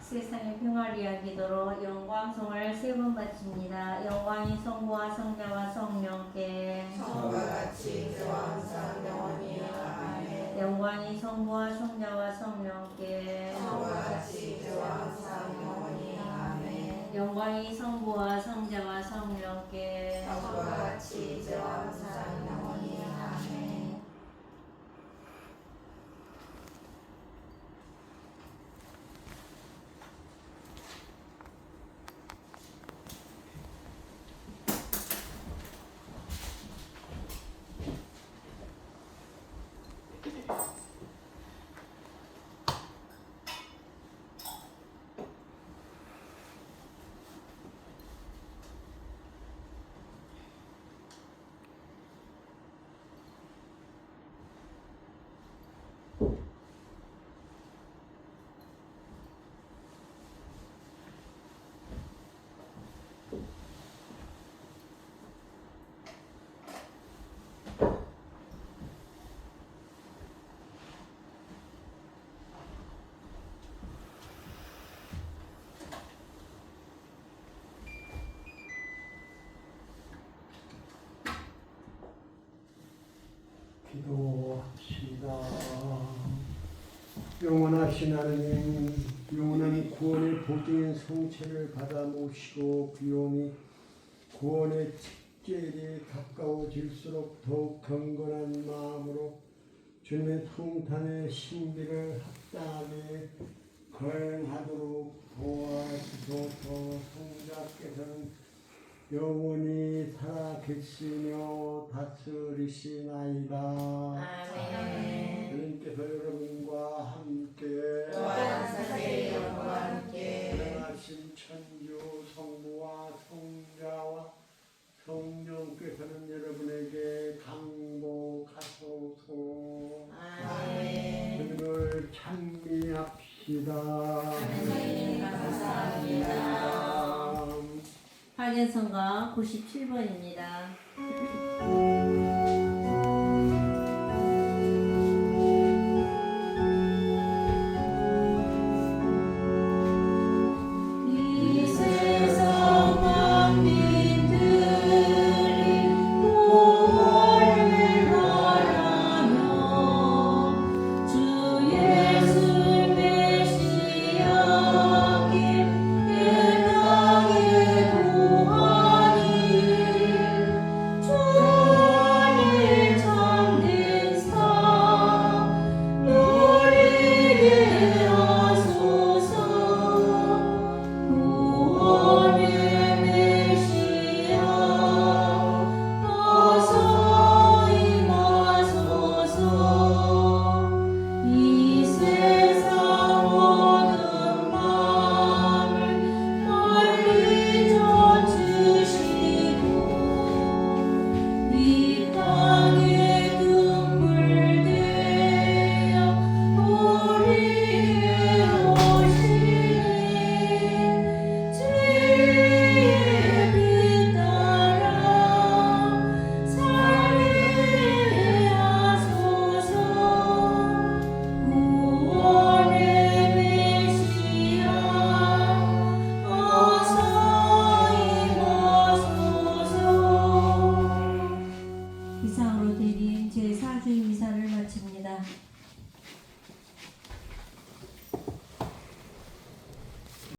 세상의 평화를 이야기도록 영광성을 세 번 바칩니다. 영광이 성부와 성자와 성령께 성과 같이 이제와 항상 영원히 영광이 성부와 성자와 성령께 영광이 성부와 성자와 성령께 기도합시다. 영원하신 하나님, 영원한 구원의 보증인 성체를 받아 모시고 비오니 구원의 직결이 가까워질수록 더욱 경건한 마음으로 주님의 풍탄의 신비를 합당하게 거행하도록 도와주소서 성자께서는 영원히 살아 계시며 다스리시나이다. 아멘 주님께서 여러분과 함께 또한 사제의 영과 함께 일어나신 천주 성부와 성자와 성령께서는 여러분에게 강복하소서 아멘 주님을 찬미합시다. 하나 확인성가 97번입니다. 바로 대리인 제4주 미사를 마칩니다.